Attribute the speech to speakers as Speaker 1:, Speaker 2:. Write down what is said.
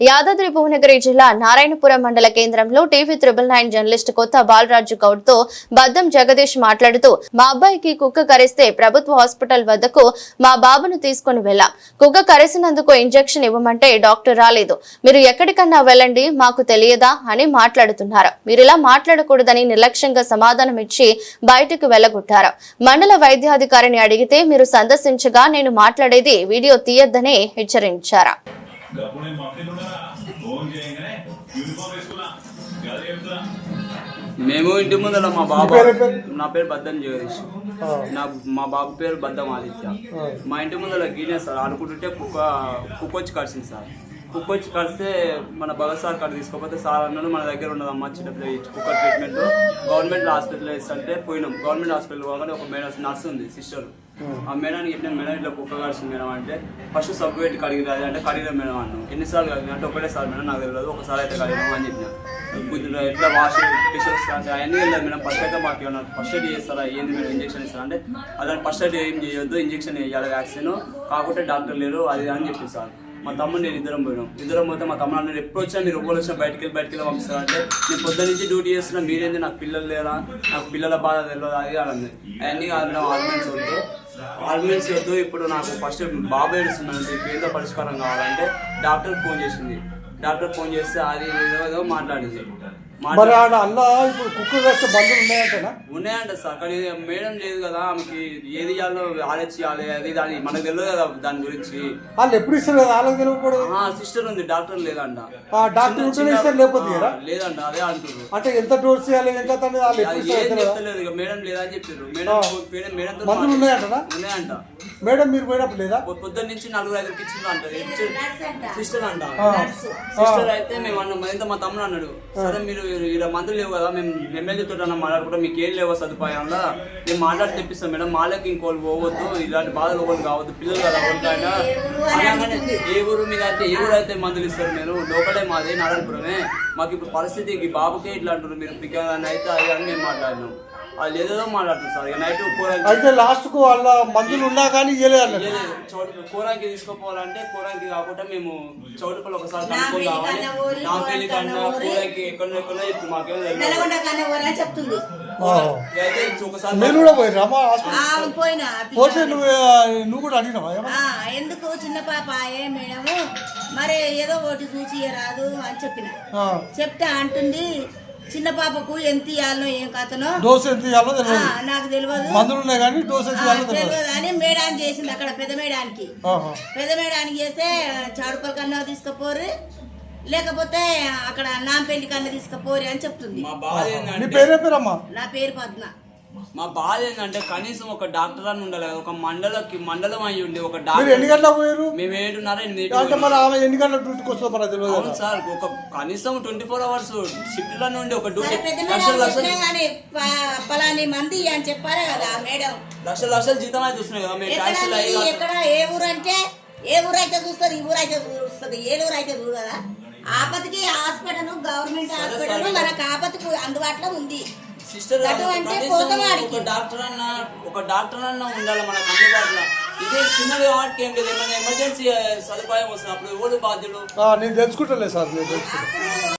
Speaker 1: యాదాద్రి భువనగిరి జిల్లా నారాయణపురం మండల కేంద్రంలో టీవీ త్రిబుల్ నైన్ జర్నలిస్ట్ కొత్త బాలరాజు గౌడ్తో బద్దం జగదీష్ మాట్లాడుతూ మా అబ్బాయికి కుక్క కరిస్తే ప్రభుత్వ హాస్పిటల్ వద్దకు మా బాబును తీసుకుని వెళ్ళాం. కుక్క కరిసినందుకు ఇంజెక్షన్ ఇవ్వమంటే డాక్టర్ రాలేదు. మీరు ఎక్కడికన్నా వెళ్ళండి మాకు తెలియదా? అని మాట్లాడుతున్నారు. మీరు ఇలా మాట్లాడకూడదని నిర్లక్ష్యంగా సమాధానం ఇచ్చి బయటకు వెళ్ళగొట్టారు మండల వైద్యాధికారిని అడిగితే మీరు సందర్శించగా నేను మాట్లాడేది వీడియో తీయొద్దని హెచ్చరించారు.
Speaker 2: డబ్బు నేను ఫోన్ చేయగానే యూనిఫామ్ వేసుకున్నా గది చెప్తున్నా
Speaker 3: మేము ఇంటి ముందర మా బాబు? నా పేరు బద్దం జగదీష్. నా మా బాబు పేరు బద్దం ఆదిత్య. మా ఇంటి ముందర గీనే సార్ ఆడుకుంటుంటే కుక్క కుక్క వచ్చి కరిచింది సార్ కుక్క వచ్చి కరిస్తే మన భగత్ సార్ కాడ తీసుకోకపోతే సార్ అన్నాడు మన దగ్గర ఉన్నదమ్మా చిన్నప్పుడు కుక్క ట్రీట్మెంట్ గవర్నమెంట్ హాస్పిటల్ అంటే పోయినాం. గవర్నమెంట్ హాస్పిటల్ పోగానే ఒక మేడం నర్స్ ఉంది సిస్టర్. ఆ మేడానికి చెప్పిన మేడం ఇట్లా కుక్క మేడం అంటే ఫస్ట్ సబ్ పెట్టి కడిగిరాదు అంటే కడిగిన మేడం అన్నాం. ఎన్నిసార్లు కడిగిన అంటే ఒకటేసారి మేడం నాకు తెలియదు ఒకసారి అయితే కడిగినాం అని చెప్పిన. గుద్దులో ఎట్లా వాష్ స్పెషల్స్ అంటే అవన్నీ వెళ్ళారు మేడం. ఫస్ట్ అయితే మాకు ఏమన్నా ఫస్ట్ ఎయిడ్ చేస్తారా ఏంది మేడం ఇంజెక్షన్ ఇస్తారా అంటే అలా ఫస్ట్ ఎయిడ్ ఏం చేయొద్దు ఇంజెక్షన్ వేయాలి వ్యాక్సిన్ కాకుంటే డాక్టర్ లేరు అది అని చెప్పి సార్. మా తమ్ముడు నేను ఇద్దరం పోయినాం. ఇద్దరం పోతే మా తమ్ముడు అన్నాడు ఎప్పుడు వచ్చినా మీరు ఎప్పుడు వచ్చినా బయటికి వెళ్ళి బయటికి వెళ్ళి పంపిస్తారంటే నేను పొద్దు నుంచి డ్యూటీ చేస్తున్నా మీరేంది నాకు పిల్లలు లేరా? నాకు పిల్లల బాధ తెలియదు అది అని అన్నది. అవన్నీ కాదు ఆర్మెన్స్ ఆర్గ్యుమెంట్స్ వద్దు. ఆర్గ్యుమెంట్స్ వద్దు. ఇప్పుడు నాకు ఫస్ట్ బాబు ఏడుస్తున్నాను దీనికి ఏదో పరిష్కారం కావాలంటే డాక్టర్ ఫోన్ చేసింది. డాక్టర్ ఫోన్ చేస్తే అది ఏదో మాట్లాడింది.
Speaker 4: మరి
Speaker 3: మాట్లాడి
Speaker 4: ఆడ అల్ల ఇప్పుడు కుక్క వేస్తే బంధువులు ఉన్నాయంటనా?
Speaker 3: ఉన్నాయంట సార్ కానీ మేడం లేదు కదా ఆమెకి ఏది చేయాలో ఆలోచించాలి అది దాని మనకు తెలియదు కదా దాని గురించి.
Speaker 4: వాళ్ళు ఎప్పుడు ఇస్తారు కదా వాళ్ళకి తెలియకూడదు
Speaker 3: ఆ సిస్టర్ ఉంది డాక్టర్ లేదంట.
Speaker 4: డాక్టర్ ఉంటేనే ఇస్తారు లేకపోతే
Speaker 3: లేదంట అదే అంటున్నారు
Speaker 4: అంటే ఎంత డోస్ చేయాలి ఎంత అనేది వాళ్ళు ఎప్పుడు
Speaker 3: మేడం లేదా అని చెప్పారు మేడం మేడం
Speaker 4: మందులు ఉన్నాయంటనా?
Speaker 3: ఉన్నాయంట.
Speaker 4: మేడం మీరు పోయినప్పుడు లేదా?
Speaker 3: పొద్దున్న నుంచి నలుగురు ఐదుకి ఇచ్చింది అంటది సిస్టర్ అంట. సిస్టర్ అయితే మేము అన్న మరింత మా తమ్ముడు అన్నాడు. సరే మీరు ఇలా మందులు లేవు కదా మేము ఎమ్మెల్యే తోటి అన్న మాట్లాడుకుంటాం మీకు ఏం లేవో సదుపాయంలో మేము మాట్లాడి తెప్పిస్తాం మేడం. మాలకి ఇంకోళ్ళు పోవద్దు ఇలాంటి బాధలు ఒకటి కావద్దు పిల్లలు కదా అనగానే ఏ ఊరు మీద అయితే ఏ ఊరు అయితే మందులు ఇస్తారు మీరు? లోకలే మాది నారాయణపురమే. మాకు ఇప్పుడు పరిస్థితి బాబుకే ఇట్లా అంటారు మీరు పిక్కని అయితే అది అని మేము మాట్లాడినాం. అది ఏదేదో మాట్లాడుతుంది సార్. ఇక నైట్ కూర
Speaker 4: అయితే లాస్ట్కు వాళ్ళ మందులు ఉన్నా కానీ ఇయ్యలేదు
Speaker 3: లేదు, చౌటు కూరానికి తీసుకోపోవాలంటే కూరానికి కాకుండా మేము చౌటుపల్లి ఒకసారి కనుక్కొని రావాలి నా పెళ్ళి కన్నా కూరానికి ఎక్కడ ఎక్కడ ఇప్పుడు మాకేమో తెలియదు.
Speaker 5: నల్గొండ కన్నా ఊరని చెప్తుంది.
Speaker 4: ఆహా.
Speaker 3: అయితే ఒకసారి
Speaker 4: మీరు కూడా పోయిరా అమ్మా హాస్పిటల్.
Speaker 5: ఆ, పోయినా ఆ పిల్ల.
Speaker 4: పోతే నువ్వు ఆ, నువ్వు కూడా అడిగినావా ఏమన్నా?
Speaker 5: ఆ, ఎందుకు చిన్న పాప ఏ మేడము? మరి ఏదో ఒకటి చూసి రాదు అని చెప్పిన.
Speaker 4: ఆ.
Speaker 5: చెప్తే అంటుంది చిన్న పాపకు ఎంత ఇవ్వాలనో ఏం కథనో?
Speaker 4: డోస్ ఎంత ఇవ్వాలో
Speaker 5: ఆ,
Speaker 4: తెలియదు
Speaker 5: నాకు తెలియదు
Speaker 4: మందులు ఉన్నాయి కానీ డోస్ ఎంత ఇవ్వాలో తెలియదు
Speaker 5: తెలియదు అని మేడానికి చేసింది అక్కడ పెద్ద మేడానికి
Speaker 4: ఆహా.
Speaker 5: పెద్ద మేడానికి చేస్తే చాడుపల్ కన్నా తీసుకుపోరు. లేకపోతే అక్కడ నాంపల్లి కన్నా తీసుకుపోరు అని చెప్తుంది.
Speaker 4: నా పేరు
Speaker 5: పద్మ.
Speaker 3: మా బాధ ఏంటంటే కనీసం ఒక డాక్టర్ అని ఉండాలి. కదా. ఒక మండలకి మండలం అయి ఉండి ఒక
Speaker 4: మీరు ఎన్ని
Speaker 3: డాక్టర్
Speaker 4: గంటలకు పోయారు?
Speaker 3: మేము ఏడున్నర ఎనిమిది
Speaker 4: అంటే మరి ఆమె ఎన్ని గంటల డ్యూటీకి వస్తుందో మనకు తెలియదు
Speaker 3: అవును
Speaker 4: కదా.
Speaker 3: సార్ ఒక కనీసం ట్వంటీ ఫోర్ అవర్స్ షిఫ్ట్లో నుండి ఒక డ్యూటీ.
Speaker 5: సరే పెద్ద
Speaker 3: లక్షల
Speaker 5: మేడం
Speaker 3: లక్షలు
Speaker 5: చెప్పినా కానీ ప- పలాని మంది అని చెప్పారే కదా మేడం?
Speaker 3: లక్షల లక్షలు జీతం అయితే వస్తున్నాయి కదా మేము
Speaker 5: ఎక్కడ
Speaker 3: ట్యాక్సీలు అయ్యి
Speaker 5: ఎక్కడ ఏ ఊరు అంటే ఏ ఊరు అయితే చూస్తుంది ఈ ఊరు అయితే చూస్తుంది ఏ ఊరు అయితే చూడు కదా ఆపత్తికి హాస్పిటల్ గవర్నమెంట్ హాస్పిటల్. మనకు ఆపత్తికి అందుబాటులో ఉంది.
Speaker 3: సిస్టర్. ఒక డాక్టర్ అన్న ఒక డాక్టర్ అన్న ఉండాలి మనకు అందుబాటులో ఇదే చిన్నది వాటికి ఏం లేదు. ఏమైనా ఎమర్జెన్సీ సదుపాయం వస్తుంది అప్పుడు ఎవరు బాధ్యులు?
Speaker 4: ఆ, నేను తెలుసుకుంటలే సార్ నేను తెలుసుకుంటా